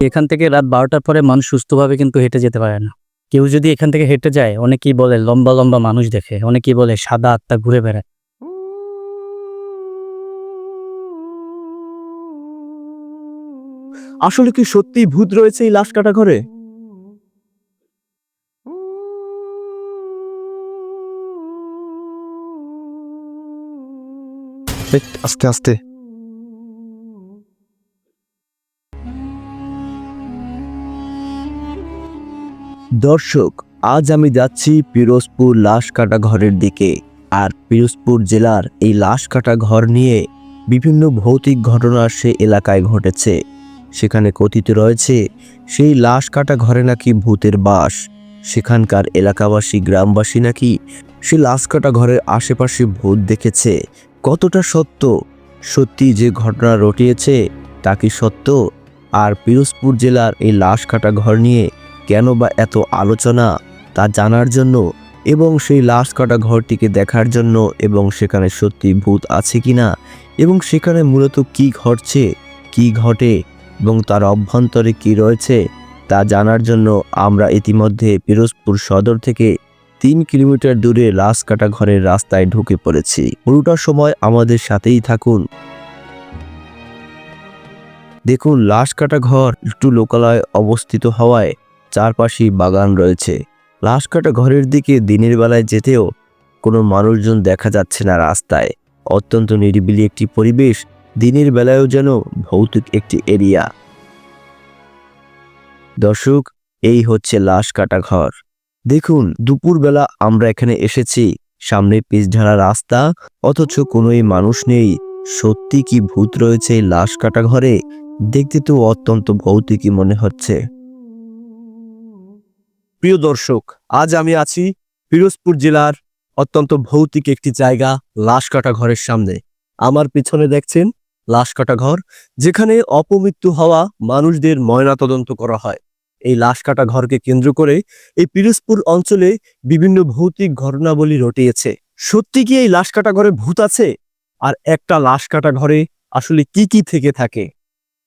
এখান থেকে রাত বারোটার পরে মানুষ সুস্থভাবে কিন্তু হেঁটে যেতে পারে না। কেউ যদি এখান থেকে হেঁটে যায় অনেকেই বলে লম্বা লম্বা মানুষ দেখে অনেকেই বলে সাদা আত্মা ঘুরে বেড়ায়। আসলে কি সত্যি ভূত রয়েছে এই লাশ কাটা ঘরে? আস্তে আস্তে। দর্শক, আজ আমি যাচ্ছি পিরোজপুর লাশ কাটা ঘরের দিকে। আর পিরোজপুর জেলার এই লাশ কাটা ঘর নিয়ে বিভিন্ন ভৌতিক ঘটনা সে এলাকায় ঘটেছে। সেখানে কথিত রয়েছে, সেই লাশ কাটা ঘরে নাকি ভূতের বাস। সেখানকার এলাকাবাসী, গ্রামবাসী নাকি সে লাশ কাটা ঘরের আশেপাশে ভূত দেখেছে। কতটা সত্য? সত্যি যে ঘটনা রটিয়েছে, তা কি সত্য? আর পিরোজপুর জেলার এই লাশ কাটা ঘর নিয়ে কেন বা এত আলোচনা তা জানার জন্য এবং সেই লাশ কাটা ঘরটিকে দেখার জন্য এবং সেখানে সত্যি ভূত আছে কিনা এবং সেখানে মূলত কি ঘটছে, কি ঘটে এবং তার অভ্যন্তরে কি রয়েছে তা জানার জন্য আমরা ইতিমধ্যে পিরোজপুর সদর থেকে তিন কিলোমিটার দূরে লাশ কাটা ঘরের রাস্তায় ঢুকে পড়েছি। পুরোটা সময় আমাদের সাথেই থাকুন। দেখুন, লাশ কাটা ঘর একটু লোকালয়ে অবস্থিত হওয়ায় চারপাশেই বাগান রয়েছে। লাশ কাটা ঘরের দিকে দিনের বেলায় যেতেও কোনো মানুষজন দেখা যাচ্ছে না রাস্তায়। অত্যন্ত নিরিবিলি একটি পরিবেশ, দিনের বেলায়ও যেন ভৌতিক একটি এরিয়া। দর্শক, এই হচ্ছে লাশ কাটা ঘর। দেখুন, দুপুরবেলা আমরা এখানে এসেছি। সামনে পিচঢালা রাস্তা, অথচ কোনোই মানুষ নেই। সত্যি কি ভূত রয়েছে লাশ কাটা ঘরে? দেখতে তো অত্যন্ত ভৌতিকই মনে হচ্ছে। প্রিয় দর্শক, আজ আমি আছি পিরোজপুর জেলার অত্যন্ত ভৌতিক একটি জায়গা লাশ কাটা ঘরের সামনে। আমার পিছনে দেখছেন লাশ কাটা ঘর, যেখানে অপমৃত্যু হওয়া মানুষদের ময়নাতদন্ত করা হয়। এই লাশ কাটা ঘরকে কেন্দ্র করে এই পিরোজপুর অঞ্চলে বিভিন্ন ভৌতিক ঘটনাবলী রটিয়েছে। সত্যি কি এই লাশ কাটা ঘরে ভূত আছে? আর একটা লাশ কাটা ঘরে আসলে কি কি থেকে থাকে?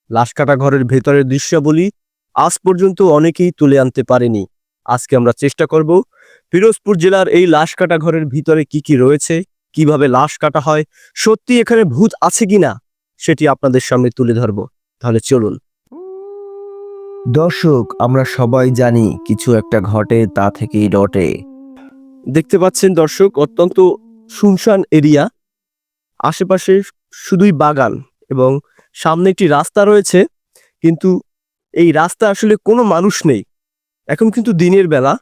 লাশ কাটা ঘরের ভেতরের দৃশ্যাবলী আজ পর্যন্ত অনেকেই তুলে আনতে পারেনি। আজকে আমরা চেষ্টা করব পিরোজপুর জেলার এই লাশ কাটা ঘরের ভিতরে কি কি রয়েছে, কীভাবে লাশ কাটা হয় সত্যি এখানে ভূত আছে কিনা সেটি আপনাদের সামনে তুলে ধরব। তাহলে চলুন। দর্শক, আমরা সবাই জানি কিছু একটা ঘটে তা থেকেই রটে দেখতে পাচ্ছেন দর্শক, অত্যন্ত শুনশান এরিয়া। আশেপাশে শুধুই বাগান এবং সামনে একটি রাস্তা রয়েছে, কিন্তু এই রাস্তা আসলে কোনো মানুষ নেই। এখন কিন্তু দিনের বেলা।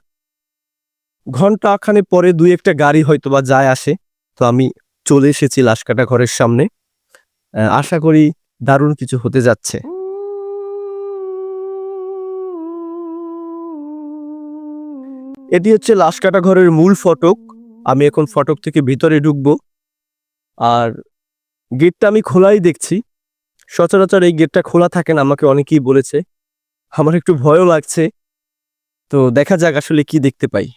ঘণ্টা খানে পরে দুই একটা গাড়ি হয়তো বা যায় আসে। তো আমি চলে এসেছি লাশকাটা ঘরের সামনে। আশা করি দারুণ কিছু হতে যাচ্ছে। এটি হচ্ছে লাশকাটা ঘরের মূল ফটক। আমি এখন ফটক থেকে ভিতরে ঢুকবো। আর গেটটা আমি খোলাই দেখছি। সচরাচর এই গেটটা খোলা থাকে না, আমাকে অনেকেই বলেছে। আমার একটু ভয়ও লাগছে। তো দেখা যাক আসলে কি দেখতে পাই।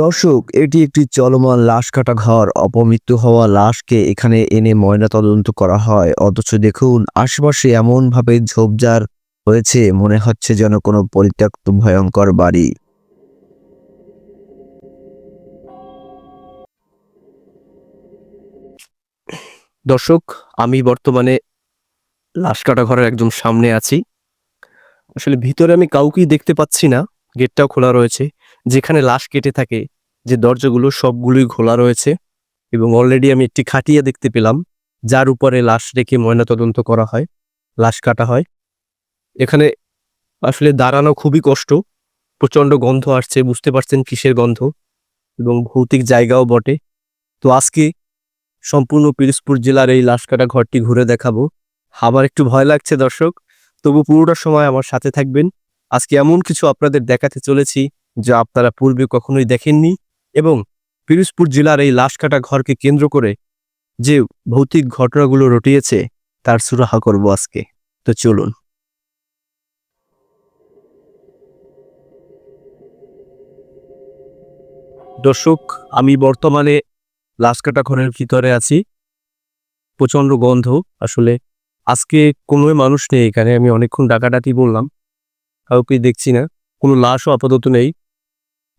দর্শক এটি একটি চলমান লাশ কাটা ঘর। অপমৃত্যু হওয়া লাশকে এখানে এনে ময়নাতদন্ত করা হয়। অথচ দেখুন আশেপাশে এমন ভাবে ঝোপঝাড় হয়েছে মনে হচ্ছে যেন কোনো পরিত্যক্ত ভয়ঙ্কর বাড়ি। দর্শক আমি বর্তমানে লাশ কাটা ঘরের একদম সামনে আছি। আসলে ভিতরে আমি কাউকেই দেখতে পাচ্ছি না, গেটটাও খোলা রয়েছে, যেখানে লাশ কেটে থাকে, যে দরজাগুলো সবগুলোই খোলা রয়েছে এবং অলরেডি আমি একটি খাটিয়া দেখতে পেলাম, যার উপরে লাশ রেখে ময়নাতদন্ত করা হয়, লাশ কাটা হয়। এখানে আসলে দাঁড়ানো খুবই কষ্ট প্রচণ্ড গন্ধ আসছে, বুঝতে পারছেন কিসের গন্ধ এবং ভৌতিক জায়গাও বটে। তো আজকে সম্পূর্ণ পিরোজপুর জেলার এই লাশ কাটা ঘরটি ঘুরে দেখাবো। আমার একটু ভয় লাগছে দর্শক তবু পুরোটা সময় আমার সাথে থাকবেন। আজকে এমন কিছু আপনাদের দেখাতে চলেছি, যা আপনারা পূর্বে কখনোই দেখেননি এবং পিরোজপুর জেলার এই লাশ কাটা ঘরকে কেন্দ্র করে যে ভৌতিক ঘটনাগুলো রটিয়েছে, তার সুরাহা করব আজকে। তো চলুন। দর্শক, আমি বর্তমানে লাশ কাটা ঘরের ভিতরে আছি। প্রচণ্ড গন্ধ, আসলে আজকে কোনো মানুষ নেই এখানে, আমি অনেকক্ষণ ডাকাডাকি বললাম কাউকে দেখছি না, কোনো লাশও আপাতত নেই।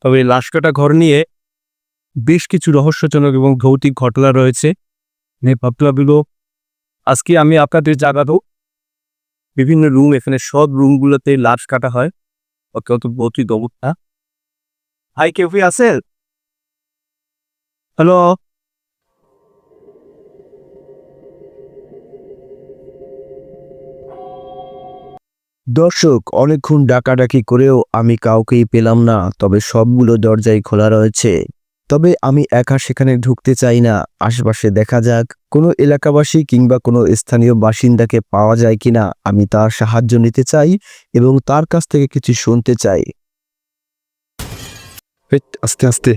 তবে লাশ কাটা ঘর নিয়ে বেশ কিছু রহস্যজনক এবং ভৌতিক ঘটনা রয়েছে। ঘটনাগুলো আজকে আমি আপনাদের জাগাবো। বিভিন্ন রুম, এখানে সব রুমগুলোতে লাশ কাটা হয়। কত ভৌতিক অবস্থা। হাই, কেউ আছেন হ্যালো? দর্শক অনেকক্ষণ ডাকাডাকি করেও আমি কাউকেই পেলাম না তবে সবগুলো দরজাই খোলা রয়েছে। তবে আমি একা সেখানে ঢুকতে চাই না। আশেপাশে দেখা যাক কোনো এলাকাবাসী কিংবা কোনো স্থানীয় বাসিন্দাকে পাওয়া যায় কিনা আমি তার সাহায্য নিতে চাই এবং তার কাছ থেকে কিছু শুনতে চাই। আস্তে আস্তে।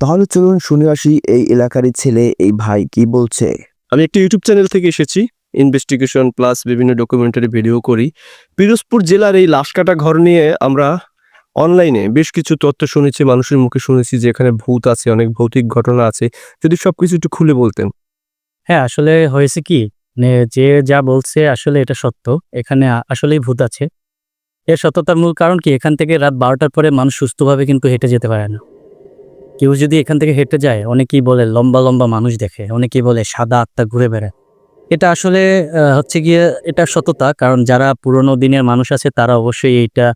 তাহলে চলুন শুনে আসি এই এলাকারই ছেলে এই ভাই কি বলছে? আমি একটি ইউটিউব চ্যানেল থেকে এসেছি। ইনভেস্টিগেশন প্লাস বিভিন্ন ডকুমেন্টারি ভিডিও করি। পিরোজপুর জেলার এই লাশকাটা ঘর নিয়ে আমরা অনলাইনে বেশ কিছু তথ্য শুনেছি, মানুষের মুখে শুনেছি যে এখানে ভূত আছে, অনেক ভৌতিক ঘটনা আছে। যদি সবকিছু একটু খুলে বলতেন। হ্যাঁ আসলে হয়েছে কি? যে যা বলছে আসলে এটা সত্য। এখানে আসলেই ভূত আছে। এর সত্যতার মূল কারণ কি? এখান থেকে রাত বারোটার পরে মানুষ সুস্থভাবে কিন্তু হেঁটে যেতে পারে না। কেউ যদি এখান থেকে হেঁটে যায়, অনেকেই বলে লম্বা লম্বা মানুষ দেখে, অনেকেই বলে সাদা আত্মা ঘুরে বেড়ায়। এটা আসলে হচ্ছে গিয়ে এটা সততা কারণ যারা পুরনো দিনের মানুষ আছে তারা অবশ্যই এটা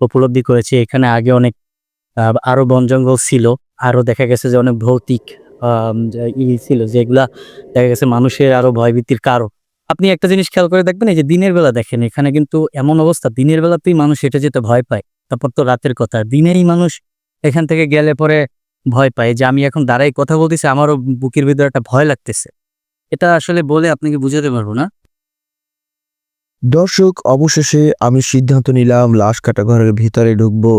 উপলব্ধি করেছে। এখানে আগে অনেক আহ, আরও বন জঙ্গল ছিল আরও দেখা গেছে যে অনেক ভৌতিক ই ছিল যেগুলা দেখা গেছে মানুষের আরও ভয়ভীতির কারণ। আপনি একটা জিনিস খেয়াল করে দেখবেন এই যে দিনের বেলা দেখেন এখানে কিন্তু এমন অবস্থা দিনের বেলাতেই মানুষ এটা যেতে ভয় পায়। তারপর তো রাতের কথা দিনেই মানুষ এখান থেকে গেলে পরে ভয় পায়। যে আমি এখন দাঁড়াই কথা বলতেছি আমারও বুকের ভিতরে একটা ভয় লাগতেছে। এটা আসলে বলে আপনাকে বুঝাতে পারব না। দর্শক, অবশেষে আমি সিদ্ধান্ত নিলাম লাশ কাটা ঘরের ভিতরে ঢুকবো।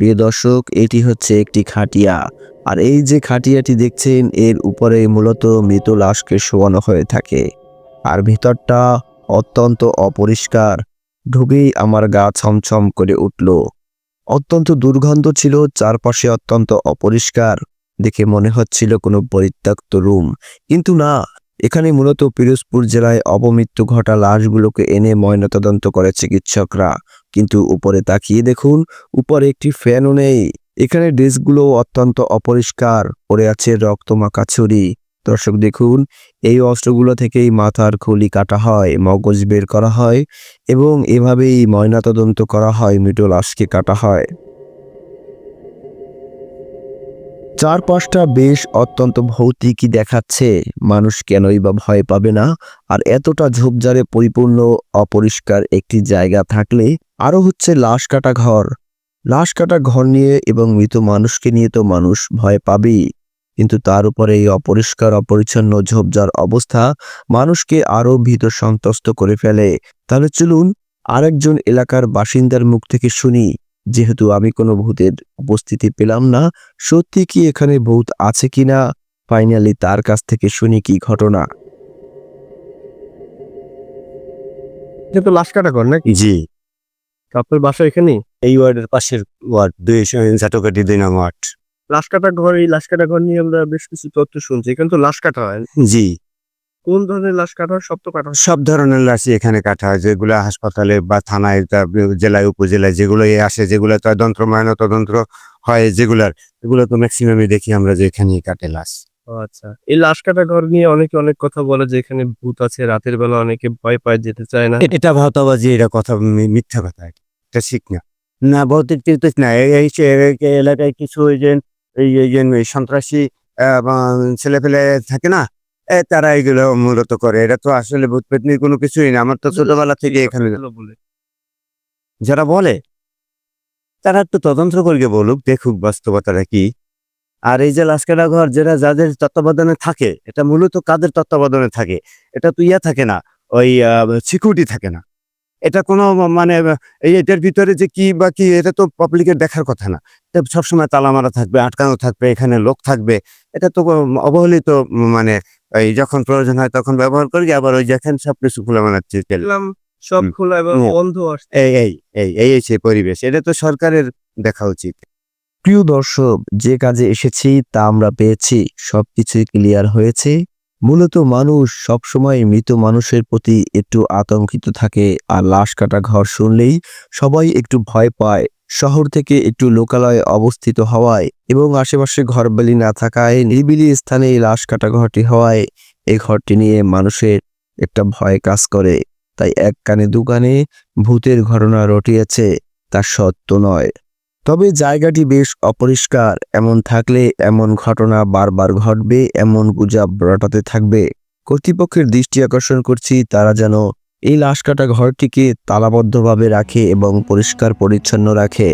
প্রিয় দর্শক, এটি হচ্ছে একটি খাটিয়া। আর এই যে খাটিয়াটি দেখছেন, এর উপরে মূলত মৃত লাশকে শোয়ানো হয়ে থাকে। আর ভিতরটা অত্যন্ত অপরিষ্কার। ঢুকেই আমার গা ছমছম করে উঠল। অত্যন্ত দুর্গন্ধ ছিল, চারপাশে অত্যন্ত অপরিষ্কার। দেখে মনে হচ্ছিল কোনো পরিত্যক্ত রুম। কিন্তু না এখানে মূলত পিরোজপুর জেলায় অপমৃত্যু ঘটা লাশগুলোকে এনে ময়নাতদন্ত করে চিকিৎসকরা। কিন্তু উপরে তাকিয়ে দেখুন, উপরে একটি ফ্যানও নেই। এখানে ডেস্কগুলো অত্যন্ত অপরিষ্কার, পড়ে আছে রক্তমাখা ছুরি দর্শক দেখুন, এই অস্ত্রগুলো থেকেই মাথার খুলি কাটা হয়, মগজ বের করা হয় এবং এভাবেই ময়নাতদন্ত করা হয়, মৃত লাশকে কাটা হয়। চারপাশটা বেশ অত্যন্ত ভৌতিকই দেখাচ্ছে। মানুষ কেনই বা ভয় পাবে না? আর এতটা ঝোপঝাড়ে পরিপূর্ণ, অপরিষ্কার একটি জায়গা থাকলে আরও হচ্ছে লাশ কাটা ঘর। লাশ কাটা ঘর নিয়ে এবং মৃত মানুষকে নিয়ে তো মানুষ ভয় পাবেই। কিন্তু তার উপরে এই অপরিষ্কার, অপরিচ্ছন্ন ঝোপঝাড় অবস্থা মানুষকে আরও ভীত সন্ত্রস্ত করে ফেলে। তাহলে চলুন আরেকজন এলাকার বাসিন্দার মুখ থেকে শুনি। যেহেতু আমি কোনো ভূতের উপস্থিতি পেলাম না সত্যি কি এখানে ভূত আছে কিনা ফাইনালি তার কাছ থেকে শুনি কি ঘটনা। এটা তো লাশ কাটা ঘর নাকি? জি। আপনার বাসা এখানেই? এই ওয়ার্ডের পাশের ওয়ার্ড দুইশো ঝাটকাটি দুই নং ওয়ার্ড। লাশ কাটা ঘর এই লাশ কাটা ঘর নিয়ে আমরা বেশ কিছু তথ্য শুনছি। এখানে তো লাশ কাটা হয়। জি। কোন ধরনের লাশ কাটা হয়? সব তো কাটা হয়। সব ধরনের লাশই এখানে কাটা হয় যেগুলো হাসপাতালে বা থানায় জেলায় উপজেলায় যেগুলো আসে যেগুলো তদন্ত ময়না তদন্ত হয় যেগুলার এগুলো তো ম্যাক্সিমামই দেখি আমরা যে এখানেই কাটে লাশ। আচ্ছা। এই লাশ কাটা ঘর নিয়ে অনেকে অনেক কথা বলে যে এখানে ভূত আছে রাতের বেলা অনেকে ভয় পায় যেতে চায় না। এটা ভাওতাবাজি এটা কথা মিথ্যা কথা এটা ঠিক না। না বলতে ঠিক না এই এলাকায় কিছু ওই যে এই সন্ত্রাসী ছেলে পেলে থাকে না তারা এগুলো মূলত করে। এটা তো আসলে ভূত পেতনির কোনো কিছুই না। আমার তো ছোটবেলা থেকে এখানে যারা বলে তারা একটু তদন্ত করিয়ে বলুক দেখুক বাস্তবতাটা কি। আর এই যে লাস্কাটা ঘর যেটা যাদের তত্ত্বাবধানে থাকে এটা মূলত কাদের তত্ত্বাবধানে থাকে? এটা তো ইয়া থাকে না ওই সিকিউরিটি থাকে না। এটা কোনো মানে এই এটার ভিতরে যে কি বা কি এটা তো পাবলিকের দেখার কথা না। এটা সবসময় তালা মারা থাকবে আটকানো থাকবে এখানে লোক থাকবে। এটা তো অবহেলিত মানে এই যখন প্রয়োজন হয় তখন ব্যবহার করি আবার ওই যেখানে সব কিছু খুলে মানাচ্ছে সব। খোলা এবং। বন্ধ আসছে এই এই এই এই এই সেই পরিবেশ। এটা তো সরকারের দেখা উচিত। প্রিয় দর্শক যে কাজে এসেছি তা আমরা পেয়েছি। সবকিছুই ক্লিয়ার হয়েছে। মূলত মানুষ সবসময় মৃত মানুষের প্রতি একটু আতঙ্কিত থাকে। আর লাশ কাটা ঘর শুনলেই সবাই একটু ভয় পায়। শহর থেকে একটু লোকালয়ে অবস্থিত হওয়ায় এবং আশেপাশে ঘরবালি না থাকায় নিরিবিলি স্থানে লাশ কাটা ঘরটি হওয়ায় এই ঘরটি নিয়ে মানুষের একটা ভয় কাজ করে। তাই এক কানে দু কানে ভূতের ঘটনা রটিয়েছে, তা সত্য নয়। তবে জায়গাটি বেশ অপরিষ্কার, এমন থাকলে এমন ঘটনা বারবার ঘটবে, এমন গুজব রটাতে থাকবে। কর্তৃপক্ষের দৃষ্টি আকর্ষণ করছি, তারা যেন এই লাশ কাটা ঘরটিকে তালাবদ্ধভাবে রাখে এবং পরিষ্কার পরিচ্ছন্ন রাখে।